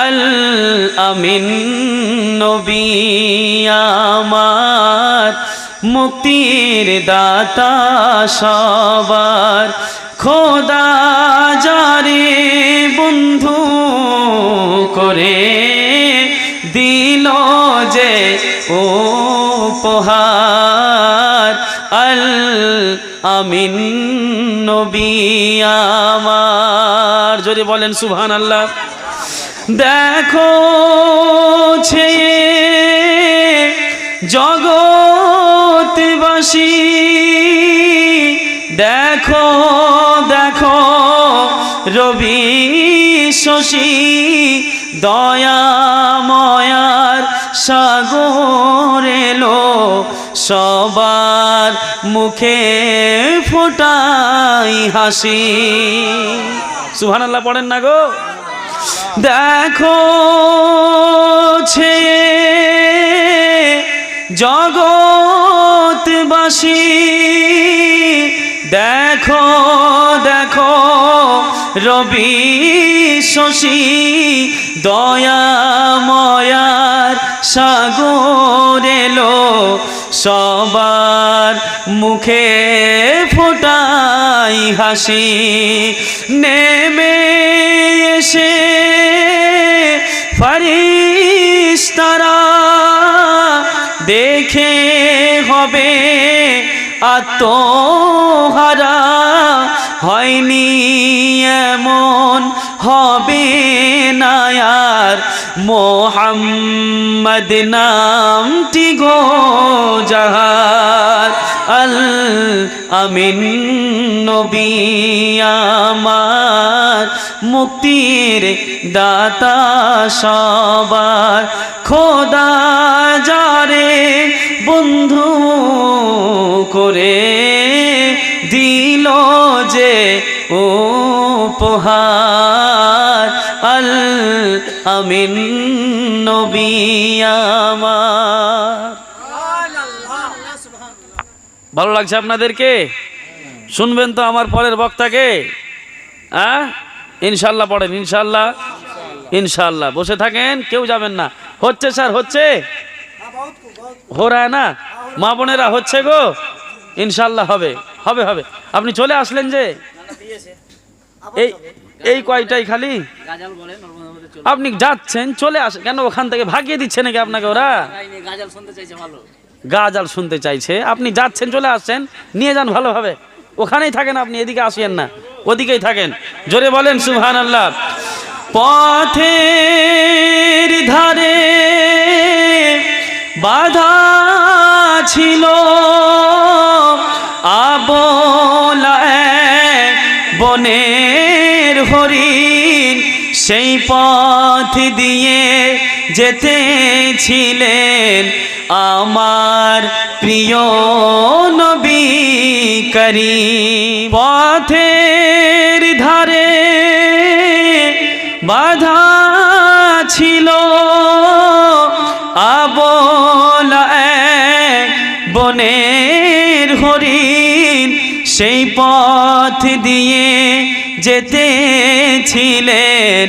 আল আমিন নবী আমার, মুক্তির দাতা সবার, খোদা যারে বন্ধু করে দিল যে ও পোহার আল আমিন নবী আমার, যদি বলেন সুবহান আল্লাহ দেখো ছে জগৎবাসী, দেখো দেখো রবি শশী, দয়াময়ার সাগর এলো, সবার মুখে ফোটাই হাসি। সুবহানাল্লাহ, পড়েন না গো। দেখো ছে জগৎবাসী, দেখো দেখো রবি শশী, দয়াময়ার সাগর এলো, সবার মুখে ফোটাই হাসি, নেমে হবে। আত্মহারা হয়নি এমন হবে নায়ার মোহাম্মদ নামটি গো জাহার। আল আমিন নবী আমার। মুক্তির দাতা সবার। খোদা যারে বন্ধু করে দিল যে ও পোহার আল আমিন নবী আমার। ভালো লাগছে আপনাদেরকে? শুনবেন তো আমার পরের বক্তাকে? হ্যাঁ? ইনশাল্লাহ পড়েন, ইনশাল্লাহ। ইনশাল্লাহ, বসে থাকেন, কেউ যাবেন না। হচ্ছে স্যার, হচ্ছে? হো রা না? মা বোনেরা হচ্ছে গো? ইনশাল্লাহ হবে হবে হবে। আপনি চলে আসলেন যে? এই এই কয়টাই খালি? আপনি যাচ্ছেন, চলে আসেন কেন ওখান থেকে ভাগিয়ে দিচ্ছে নাকি আপনাকে ওরা? গাজাল শুনতে চাইছে, আপনি যাচ্ছেন, চলে আসছেন, নিয়ে যান ভালোভাবে। ওখানেই থাকেন আপনি, এদিকে আসিয়েন না, ওদিকেই থাকেন। জোরে বলেন সুহান আল্লাহ পথের ধারে বাধা ছিল। আবলা এক বনের হরিণ সেই পথ দিয়ে যেতেছিলেন আমার প্রিয় নবী করিম। পথের ধারে বাধা ছিল। আবলা হরিণ সেই পথ দিয়ে যেতেছিলেন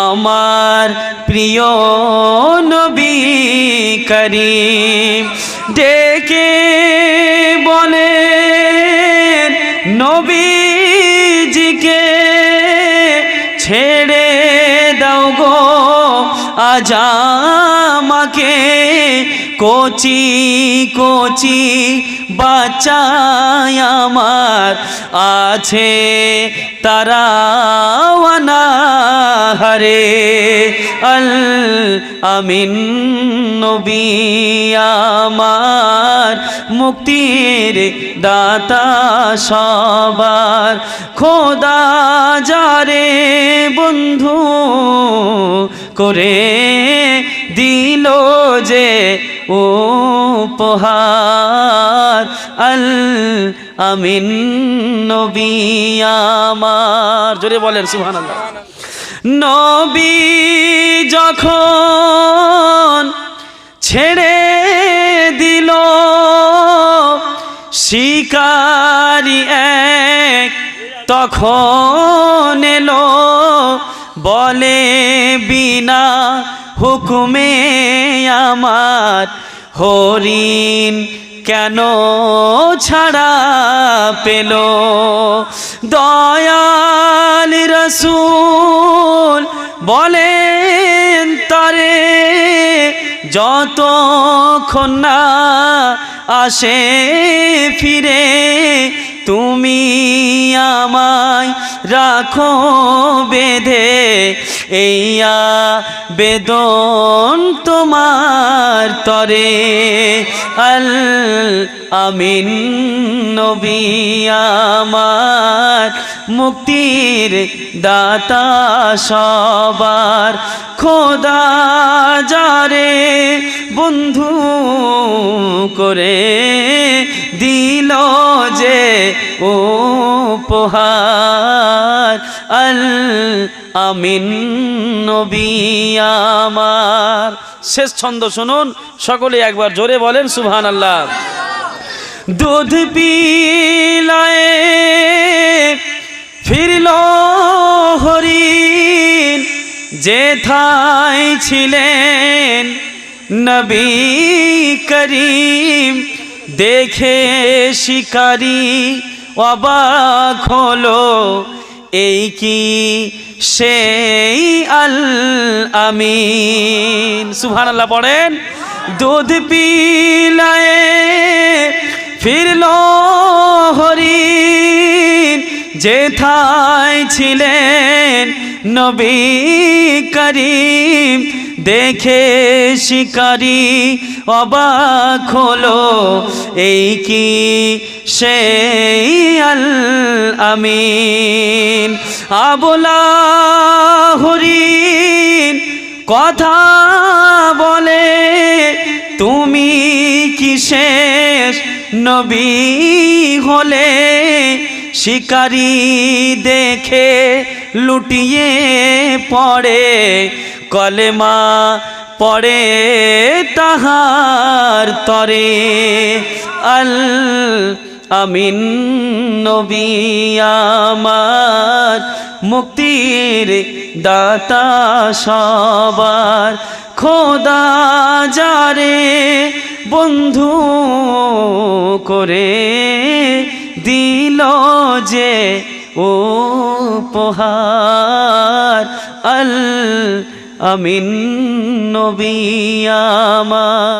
আমার প্রিয় নবী করিম। ডেকে বলেন, নবীজিকে ছেড়ে দাও গো, আজ আমাকে কচি কচি বাচ্চায় আমার আছে তারা হারে আল আমিন নবী আমার মুক্তির দাতা সবার খোদা যারে বন্ধু করে দিল যে ও পোহার আল আমিন নবী আমার। জোরে বলেন, সুবহানাল্লাহ। নবী যখন ছেড়ে দিল, শিকারি এক তখন এলো, বলে বিনা হুকুমে আমার হরিণ কেন ছাড়া পেল? দয়াল রসুল বলেন, তারে যতক্ষণ না আসে ফিরে, তুমি আমায় রাখো বেঁধে। এইয়া বেদন তোমার তরে, আল আমিন নবী আমার, মুক্তির দাতা সবার খোদা যারে বন্ধু করে দিল যে উপহার, আল আমিন নবী আমার। শেষ ছন্দ শুনুন, সকলে একবার জোরে বলেন সুবহান আল্লাহ দুধ পিলায়ে ফিরল হরিণ, যেথায় ছিলেন নবী করিম। দেখে শিকারি অবাক হলো এই কি সেই আল আমিন? সুবহানাল্লাহ পড়েন। দুধ পিলায়ে ফিরল হরিণ, যেথায় ছিলেন নবী করিম। দেখে শিকারি অবাক হলো, এই কি সেই আল আমিন? আবলা হরিণ কথা বলে, তুমি কি শেষ নবী হলে? শিকারি দেখে লুটিয়ে পড়ে কলেমা পড়ে তাহার তরে। আল আমিন নবী আমার, মুক্তির দাতা সবার। খোদা যারে বন্ধু করে দিল যে উপহার। আল আমিন নবী আমার।